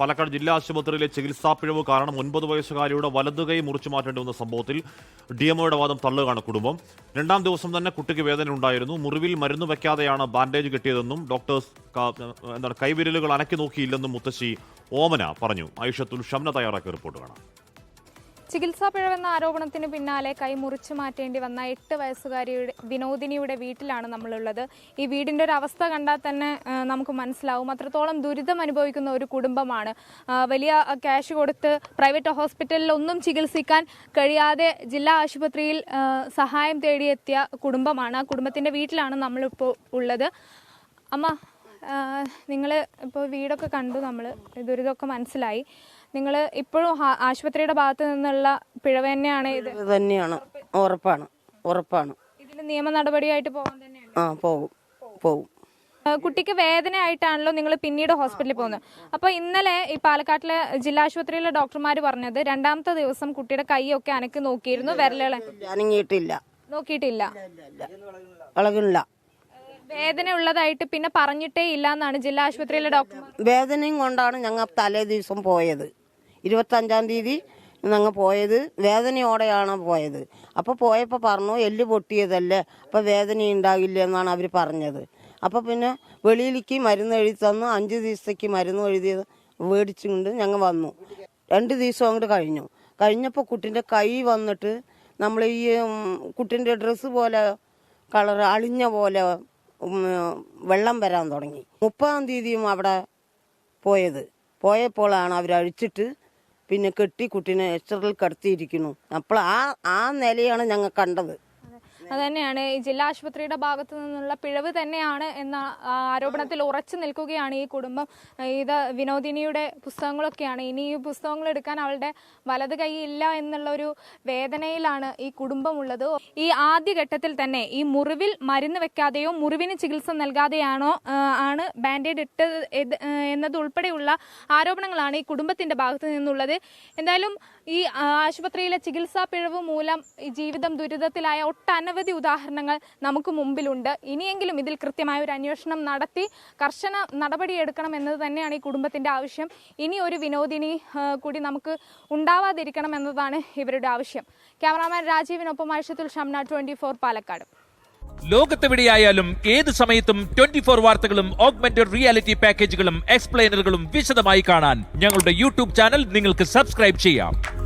പാലക്കാട് ജില്ലാ ആശുപത്രിയിലെ ചികിത്സാ പിഴവ് കാരണം ഒൻപത് വയസ്സുകാരിയുടെ വലതുകൈ മുറിച്ചു മാറ്റേണ്ടി വന്ന സംഭവത്തിൽ ഡി എംഒയുടെ വാദം തള്ളുകയാണ് കുടുംബം. രണ്ടാം ദിവസം തന്നെ കുട്ടിക്ക് വേദന ഉണ്ടായിരുന്നു. മുറിവിൽ മരുന്ന് വയ്ക്കാതെയാണ് ബാൻഡേജ് കിട്ടിയതെന്നും ഡോക്ടേഴ്സ് എന്താണ് കൈവിരലുകൾ അനക്കി നോക്കിയില്ലെന്നും മുത്തശ്ശി ഓമന പറഞ്ഞു. ആയിഷത്തുൽ ഷംന തയ്യാറാക്കിയ റിപ്പോർട്ട് കാണാം. ചികിത്സാ പിഴവെന്ന ആരോപണത്തിന് പിന്നാലെ കൈ മുറിച്ചു മാറ്റേണ്ടി വന്ന എട്ട് വയസ്സുകാരിയുടെ വിനോദിനിയുടെ വീട്ടിലാണ് നമ്മളുള്ളത്. ഈ വീടിന്റെ ഒരു അവസ്ഥ കണ്ടാൽ തന്നെ നമുക്ക് മനസ്സിലാവും. അത്രത്തോളം ദുരിതം അനുഭവിക്കുന്ന ഒരു കുടുംബമാണ്. വലിയ ക്യാഷ് കൊടുത്ത് പ്രൈവറ്റ് ഹോസ്പിറ്റലിൽ ഒന്നും ചികിത്സിക്കാൻ കഴിയാതെ ജില്ലാ ആശുപത്രിയിൽ സഹായം തേടിയെത്തിയ കുടുംബമാണ്. ആ കുടുംബത്തിന്റെ വീട്ടിലാണ് നമ്മളിപ്പോൾ ഉള്ളത്. അമ്മ നിങ്ങൾ ഇപ്പോൾ വീടൊക്കെ കണ്ടു നമ്മൾ ദുരിതമൊക്കെ മനസ്സിലായി. നിങ്ങൾ ഇപ്പോഴും ആശുപത്രിയുടെ ഭാഗത്ത് നിന്നുള്ള പിഴവ് തന്നെയാണ് ഇത്. തന്നെയാണ്. ഉറപ്പാണ്. ഉറപ്പാണ്. ഇതിന് നിയമ നടപടിയായിട്ട് പോകാൻ തന്നെയാണ്. ആ പോകും പോകും കുട്ടിക്ക് വേദനയായിട്ടാണല്ലോ നിങ്ങൾ പിന്നീട് ഹോസ്പിറ്റലിൽ പോകുന്നത്. അപ്പോൾ ഇന്നലെ ഈ പാലക്കാട്ടിലെ ജില്ലാ ആശുപത്രിയിലെ ഡോക്ടർമാർ പറഞ്ഞത് രണ്ടാമത്തെ ദിവസം കുട്ടിയുടെ കൈയൊക്കെ അനക്ക് നോക്കിയിരുന്നു വിരലുകളെ. നോക്കിയിട്ടില്ല. വേദന ഉള്ളതായിട്ട് പിന്നെ പറഞ്ഞിട്ടേ ഇല്ല എന്നാണ് ജില്ലാ ആശുപത്രിയിലെ ഡോക്ടർ വേദനയും കൊണ്ടാണ് ഞങ്ങൾ തലേ ദിവസം പോയത്. ഇരുപത്തഞ്ചാം തീയതി ഞങ്ങൾ പോയത്. വേദനയോടെയാണ് പോയത്. അപ്പോൾ പോയപ്പോൾ പറഞ്ഞു എല്ല് പൊട്ടിയതല്ലേ അപ്പോൾ വേദന ഉണ്ടാകില്ല എന്നാണ് അവർ പറഞ്ഞത്. അപ്പോൾ പിന്നെ വെളിയിലേക്ക് മരുന്ന് എഴുതി തന്നു അഞ്ച് ദിവസത്തേക്ക് മരുന്ന് എഴുതിയത് മേടിച്ചുകൊണ്ട് ഞങ്ങൾ വന്നു. രണ്ട് ദിവസം അങ്ങോട്ട് കഴിഞ്ഞു. കഴിഞ്ഞപ്പോൾ കുട്ടിന്റെ കൈ വന്നിട്ട് നമ്മൾ ഈ കുട്ടിന്റെ ഡ്രസ്സ് പോലെ കളർ അളിഞ്ഞ പോലെ വെള്ളം വരാൻ തുടങ്ങി. മുപ്പതാം തീയതിയും അവിടെ പോയത്. പോയപ്പോഴാണ് അവർ അഴിച്ചിട്ട് പിന്നെ കെട്ടി കുട്ടീനെ എക്സ്റയിൽ കിടത്തിയിരിക്കുന്നു. അപ്പോൾ ആ ആ നിലയാണ് ഞങ്ങൾ കണ്ടത്. അത് തന്നെയാണ് ഈ ജില്ലാ ആശുപത്രിയുടെ ഭാഗത്തു നിന്നുള്ള പിഴവ് തന്നെയാണ് എന്ന ആരോപണത്തിൽ ഉറച്ചു നിൽക്കുകയാണ് ഈ കുടുംബം. ഇത് വിനോദിനിയുടെ പുസ്തകങ്ങളൊക്കെയാണ്. ഇനി ഈ പുസ്തകങ്ങൾ എടുക്കാൻ അവളുടെ വലത് കൈ ഇല്ല എന്നുള്ള ഒരു വേദനയിലാണ് ഈ കുടുംബമുള്ളത്. ഈ ആദ്യഘട്ടത്തിൽ തന്നെ ഈ മുറിവിൽ മരുന്ന് വെക്കാതെയോ മുറിവിന് ചികിത്സ നൽകാതെയാണോ ആണ് ബാൻഡേഡ് ഇട്ടത് എന്നതുൾപ്പെടെയുള്ള ആരോപണങ്ങളാണ് ഈ കുടുംബത്തിന്റെ ഭാഗത്ത് നിന്നുള്ളത്. എന്തായാലും ഈ ആശുപത്രിയിലെ ചികിത്സാ പിഴവ് മൂലം ജീവിതം ദുരിതത്തിലായ ഒട്ടനവധി ഉദാഹരണങ്ങൾ നമുക്ക് മുമ്പിലുണ്ട്. ഇനിയെങ്കിലും ഇതിൽ കൃത്യമായ ഒരു അന്വേഷണം നടത്തി കർശന നടപടിയെടുക്കണം എന്നത് തന്നെയാണ് ഈ കുടുംബത്തിന്റെ ആവശ്യം. ഇനി ഒരു വിനോദിനി കൂടി നമുക്ക് ഉണ്ടാവാതിരിക്കണം എന്നതാണ് ഇവരുടെ ആവശ്യം. ക്യാമറാമാൻ രാജീവിനൊപ്പം ആഴ്ചത്തിൽ ഷംന ട്വന്റി ഫോർ പാലക്കാട്. ലോകത്തെവിടെയായാലും ഏത് സമയത്തും ട്വന്റി ഫോർ വാർത്തകളും ഓഗ്മെന്റഡ് റിയാലിറ്റി പാക്കേജുകളും എക്സ്പ്ലെയിനറുകളും വിശദമായി കാണാൻ ഞങ്ങളുടെ യൂട്യൂബ് ചാനൽ നിങ്ങൾക്ക് സബ്സ്ക്രൈബ് ചെയ്യാം.